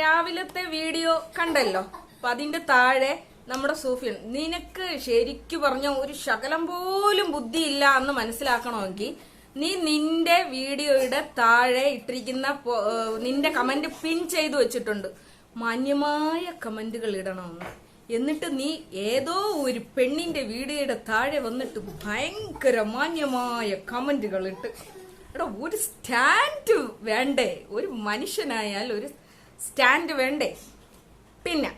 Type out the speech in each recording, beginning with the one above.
രാവിലത്തെ വീഡിയോ കണ്ടല്ലോ. അപ്പൊ അതിന്റെ താഴെ നമ്മുടെ സൂഫിയൻ നിനക്ക് ശരിക്കു പറഞ്ഞ ഒരു ശകലം പോലും ബുദ്ധിയില്ല എന്ന് മനസ്സിലാക്കണമെങ്കിൽ നീ നിന്റെ വീഡിയോയുടെ താഴെ ഇട്ടിരിക്കുന്ന നിന്റെ കമന്റ് പിൻ ചെയ്തു വെച്ചിട്ടുണ്ട്. മാന്യമായ കമന്റുകൾ ഇടണമെന്ന് എന്നിട്ട് നീ ഏതോ ഒരു പെണ്ണിന്റെ വീഡിയോയുടെ താഴെ വന്നിട്ട് ഭയങ്കര മാന്യമായ കമന്റുകൾ ഇട്ട്. എടാ ഒരു സ്റ്റാൻഡ് വേണ്ടേ? ഒരു മനുഷ്യനായാൽ ഒരു സ്റ്റാൻഡ് വേണ്ടേ? പിന്നെ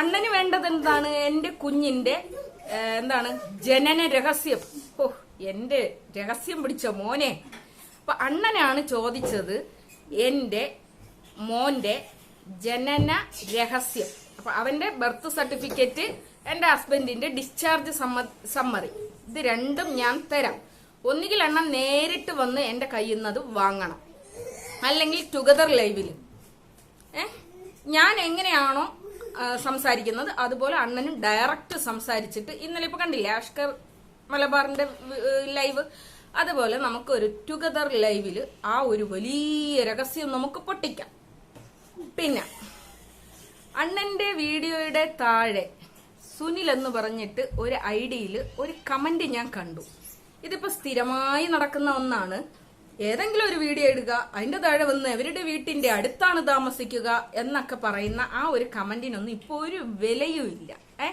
അണ്ണന് വേണ്ടത് എന്താണ്? എന്റെ കുഞ്ഞിന്റെ എന്താണ്? ജനന രഹസ്യം. ഓ എന്റെ രഹസ്യം പിടിച്ച മോനെ? അപ്പൊ അണ്ണനാണ് ചോദിച്ചത് എന്റെ മോന്റെ ജനന രഹസ്യം. അപ്പൊ അവന്റെ ബർത്ത് സർട്ടിഫിക്കറ്റ് എന്റെ ഹസ്ബൻഡിന്റെ ഡിസ്ചാർജ് സമ്മറി. ഇത് രണ്ടും ഞാൻ തരാം. ഒന്നുകിൽ അണ്ണൻ നേരിട്ട് വന്ന് എന്റെ കയ്യിൽ നിന്ന് അത് വാങ്ങണം. അല്ലെങ്കിൽ ടുഗദർ ലൈവിൽ ഏ ഞാൻ എങ്ങനെയാണോ സംസാരിക്കുന്നത് അതുപോലെ അണ്ണനും ഡയറക്റ്റ് സംസാരിച്ചിട്ട് ഇന്നലെ ഇപ്പൊ കണ്ടില്ലേ ആഷ്കർ മലബാറിന്റെ ലൈവ് അതുപോലെ നമുക്കൊരു ടുഗദർ ലൈവിൽ ആ ഒരു വലിയ രഹസ്യം നമുക്ക് പൊട്ടിക്കാം. പിന്നെ അണ്ണന്റെ വീഡിയോയുടെ താഴെ സുനിൽ എന്ന് പറഞ്ഞിട്ട് ഒരു ഐഡിയിൽ ഒരു കമന്റ് ഞാൻ കണ്ടു. ഇതിപ്പോ സ്ഥിരമായി നടക്കുന്ന ഒന്നാണ്. ഏതെങ്കിലും ഒരു വീഡിയോ ഇടുക അതിന്റെ താഴെ വന്ന് അവരുടെ വീട്ടിന്റെ അടുത്താണ് താമസിക്കുക എന്നൊക്കെ പറയുന്ന ആ ഒരു കമന്റിനൊന്നും ഇപ്പൊ ഒരു വിലയും ഇല്ല. ഏ?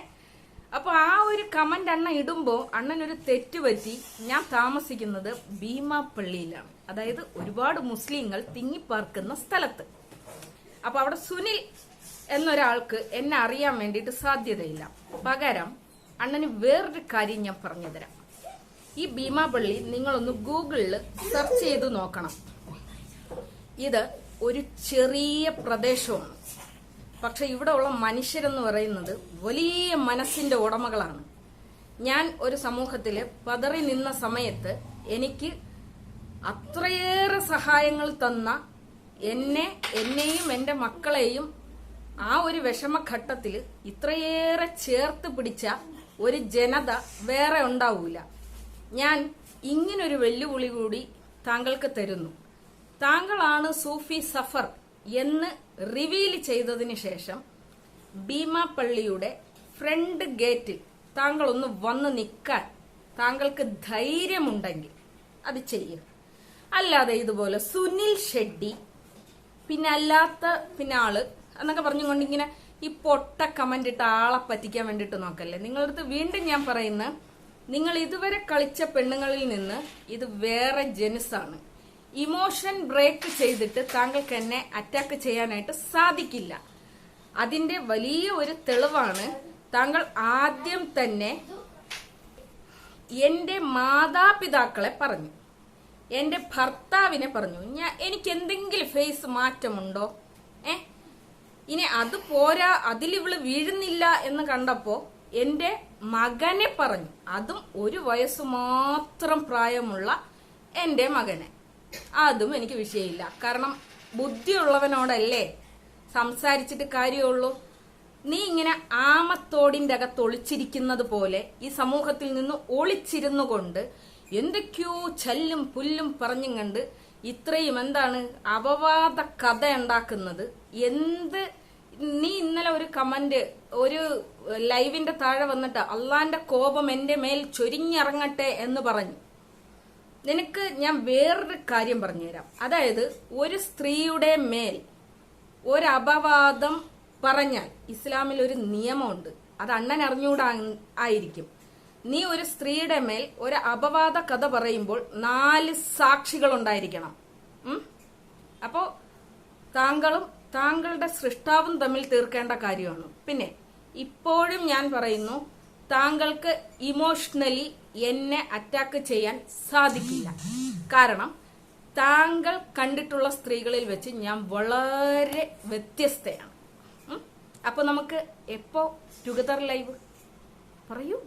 അപ്പൊ ആ ഒരു കമന്റ് അണ്ണ ഇടുമ്പോ അണ്ണനൊരു തെറ്റ് പറ്റി. ഞാൻ താമസിക്കുന്നത് ഭീമാപ്പള്ളിയിലാണ്. അതായത് ഒരുപാട് മുസ്ലിങ്ങൾ തിങ്ങിപ്പാർക്കുന്ന സ്ഥലത്ത്. അപ്പൊ അവിടെ സുനിൽ എന്നൊരാൾക്ക് എന്നെ അറിയാൻ വേണ്ടിയിട്ട് സാധ്യതയില്ല. പകരം അണ്ണന് വേറൊരു കാര്യം ഞാൻ പറഞ്ഞുതരാം. ഈ ഭീമാപള്ളി നിങ്ങളൊന്ന് ഗൂഗിളിൽ സെർച്ച് ചെയ്ത് നോക്കണം. ഇത് ഒരു ചെറിയ പ്രദേശമാണ്. പക്ഷെ ഇവിടെ ഉള്ള മനുഷ്യരെന്ന് പറയുന്നത് വലിയ മനസ്സിന്റെ ഉടമകളാണ്. ഞാൻ ഒരു സമൂഹത്തിൽ പതറി നിന്ന സമയത്ത് എനിക്ക് അത്രയേറെ സഹായങ്ങൾ തന്ന എന്നെ എന്നെയും എന്റെ മക്കളെയും ആ ഒരു വിഷമഘട്ടത്തിൽ ഇത്രയേറെ ചേർത്ത് പിടിച്ച ഒരു ജനത വേറെ ഉണ്ടാവൂല. ഞാൻ ഇങ്ങനൊരു വെല്ലുവിളി കൂടി താങ്കൾക്ക് തരുന്നു. താങ്കളാണ് സൂഫി സഫർ എന്ന് റിവീൽ ചെയ്തതിന് ശേഷം ഭീമാപ്പള്ളിയുടെ ഫ്രണ്ട് ഗേറ്റിൽ താങ്കൾ ഒന്ന് വന്ന് നിൽക്കാൻ താങ്കൾക്ക് ധൈര്യമുണ്ടെങ്കിൽ അത് ചെയ്യുക അല്ലാതെ ഇതുപോലെ സുനിൽ ഷെഡ്ഡി പിന്നെ അല്ലാത്ത പിന്നെ ആൾ എന്നൊക്കെ പറഞ്ഞുകൊണ്ട് ഇങ്ങനെ ഈ പൊട്ട കമന്റ് ഇട്ട് ആളെ പറ്റിക്കാൻ വേണ്ടിട്ട് നോക്കല്ലേ? നിങ്ങളടുത്ത് വീണ്ടും ഞാൻ പറയുന്ന നിങ്ങൾ ഇതുവരെ കളിച്ച പെണ്ണുങ്ങളിൽ നിന്ന് ഇത് വേറെ ജനുസാണ് ഇമോഷൻ ബ്രേക്ക് ചെയ്തിട്ട് താങ്കൾക്ക് എന്നെ അറ്റാക്ക് ചെയ്യാനായിട്ട് സാധിക്കില്ല. അതിന്റെ വലിയ ഒരു തെളിവാണ് താങ്കൾ ആദ്യം തന്നെ എന്റെ മാതാപിതാക്കളെ പറഞ്ഞു. എന്റെ ഭർത്താവിനെ പറഞ്ഞു. ഞാൻ എനിക്ക് എന്തെങ്കിലും ഫേസ് മാറ്റമുണ്ടോ? ഏ? ഇനി അത് പോരാ അതിൽ ഇവൾ വീഴുന്നില്ല എന്ന് കണ്ടപ്പോ എന്റെ മകനെ പറഞ്ഞു. അതും ഒരു വയസ്സ് മാത്രം പ്രായമുള്ള എന്റെ മകനെ. അതും എനിക്ക് വിഷയമില്ല. കാരണം ബുദ്ധിയുള്ളവനോടല്ലേ സംസാരിച്ചിട്ട് കാര്യമുള്ളൂ. നീ ഇങ്ങനെ ആമത്തോടിന്റെ അകത്ത് ഒളിച്ചിരിക്കുന്നത് പോലെ ഈ സമൂഹത്തിൽ നിന്ന് ഒളിച്ചിരുന്നു കൊണ്ട് എന്തൊക്കെയോ ചല്ലും പുല്ലും പറഞ്ഞും കണ്ട് ഇത്രയും എന്താണ് അപവാദ കഥ ഉണ്ടാക്കുന്നത്. എന്ത് നീ ഇന്നലെ ഒരു കമന്റ് ഒരു ലൈവിന്റെ താഴെ വന്നിട്ട് അള്ളാന്റെ കോപം എന്റെ മേൽ ചൊരിഞ്ഞിറങ്ങട്ടെ എന്ന് പറഞ്ഞു. നിനക്ക് ഞാൻ വേറൊരു കാര്യം പറഞ്ഞുതരാം. അതായത് ഒരു സ്ത്രീയുടെ മേൽ ഒരു അപവാദം പറഞ്ഞാൽ ഇസ്ലാമിൽ ഒരു നിയമമുണ്ട്. അത് അണ്ണൻ അറിഞ്ഞുകൂടാ ആയിരിക്കും. നീ ഒരു സ്ത്രീയുടെ മേൽ ഒരു അപവാദ കഥ പറയുമ്പോൾ നാല് സാക്ഷികൾ ഉണ്ടായിരിക്കണം? അപ്പോ താങ്കളും താങ്കളുടെ സൃഷ്ടാവും തമ്മിൽ തീർക്കേണ്ട കാര്യമാണ്. പിന്നെ ഇപ്പോഴും ഞാൻ പറയുന്നു താങ്കൾക്ക് ഇമോഷണലി എന്നെ അറ്റാക്ക് ചെയ്യാൻ സാധിക്കില്ല. കാരണം താങ്കൾ കണ്ടിട്ടുള്ള സ്ത്രീകളിൽ വെച്ച് ഞാൻ വളരെ വ്യത്യസ്തയാണ്. അപ്പോൾ അപ്പൊ നമുക്ക് എപ്പോ ടുഗദർ ലൈവ്? പറയൂ.